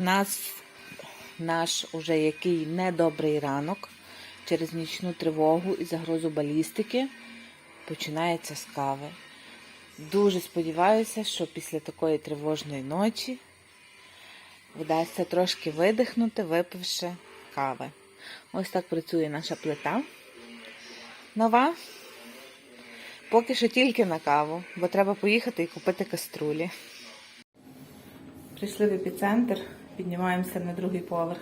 Нас наш уже який недобрий ранок через нічну тривогу і загрозу балістики починається з кави. Дуже сподіваюся, що після такої тривожної ночі вдасться трошки видихнути, випивши кави. Ось так працює наша плита. Нова. Поки що тільки на каву, бо треба поїхати і купити каструлі. Прийшли в епіцентр, піднімаємося на другий поверх.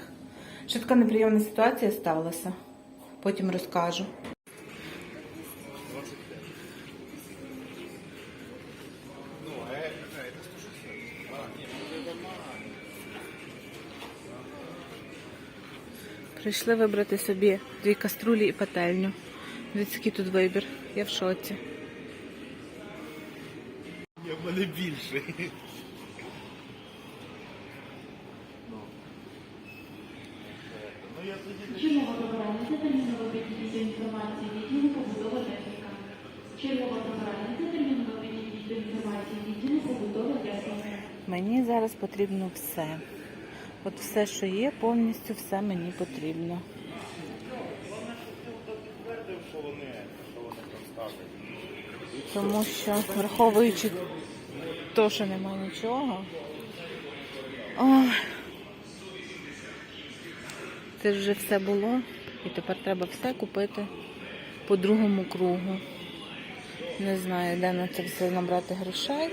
Ще така неприємна ситуація сталася. Потім розкажу. Прийшли вибрати собі дві каструлі і пательню. Який тут вибір. Я в шоці. Я в мене більше. Ну я тоді Чергова програма термінова підійти інформації відділу побудова техніка. Чергова програма термінова підійти інформації відділу побудова техніка. Мені зараз потрібно все. От все, що є, повністю все мені потрібно. підтвердив, що вони, що вони там ставлять. Тому що, враховуючи те, що немає нічого. Ой, це вже все було. І тепер треба все купити по другому кругу. Не знаю, де на це все набрати грошей.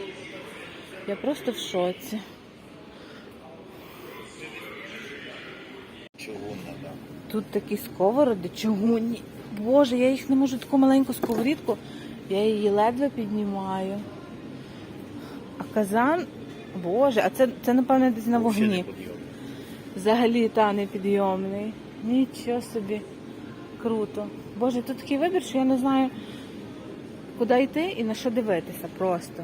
Я просто в шоці. Тут такі сковороди, чугунні. Боже, я їх не можу таку маленьку сковорідку, я її ледве піднімаю. А казан, боже, а це, це напевно десь на вогні. Взагалі та непідйомний. Нічого собі. Круто. Боже, тут такий вибір, що я не знаю, куди йти і на що дивитися просто.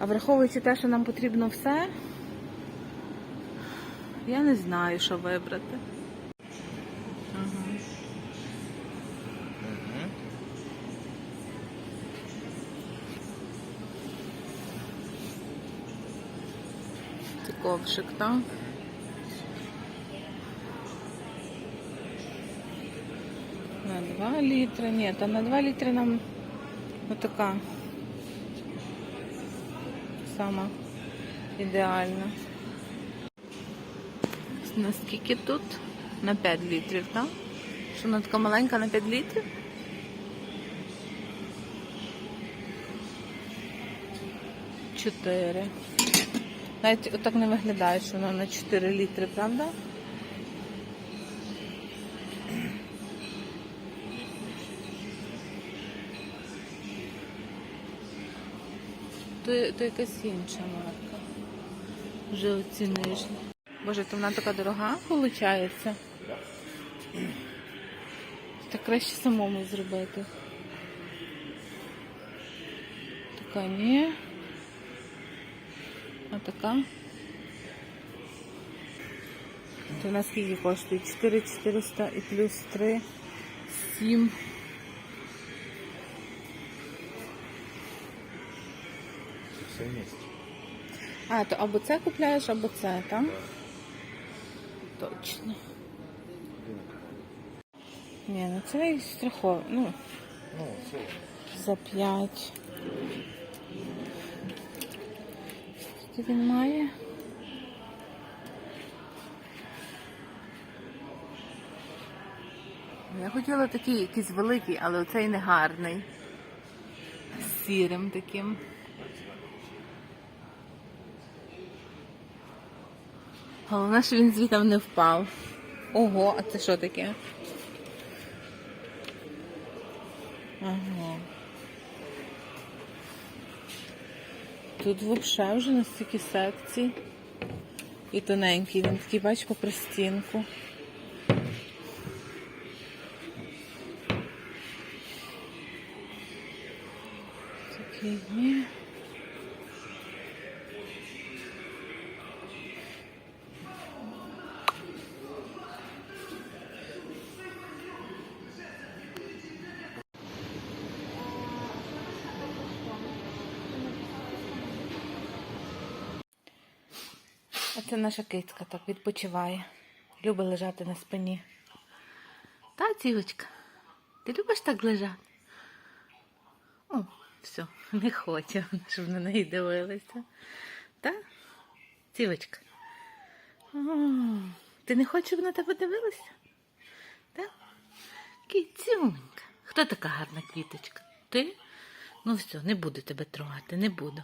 А враховуючи те, що нам потрібно все, я не знаю, що вибрати. Ковшик, так? На 2 літри. Ні, та на 2 літри нам отака сама ідеальна. Наскільки тут? На 5 літрів, так? Що вона така маленька на 5 літрів? Чотири. Навіть отак не виглядає, що воно на 4 літри, правда? То, то якась інша марка. Вже оці нижні. Боже, то вона така дорога виходить? Так краще самому зробити. Така ні. А така. То у нас скільки коштує? 4400 і плюс 3, 7. Все вместе. А, то або це купляєш, або це, так? Точно. Ні, ну це страхов. Ну, Ну, все. за 5. Скільки він має? Я хотіла такий якийсь великий, але оцей не гарний. З сірим таким. Головне, що він звідти не впав. Ого, а це що таке? Ага. Тут взагалі вже настільки секцій. І тоненький, він такий, бач, по пристінку. Такий. А це наша кицька так відпочиває. Любить лежати на спині. Та, цівочка, ти любиш так лежати? О, все, не хоче, щоб на неї дивилися. Та? Цівочка. О, ти не хочеш, щоб на тебе дивилися? Так? Кіцюнька. Хто така гарна квіточка? Ти? Ну все, не буду тебе трогати, не буду.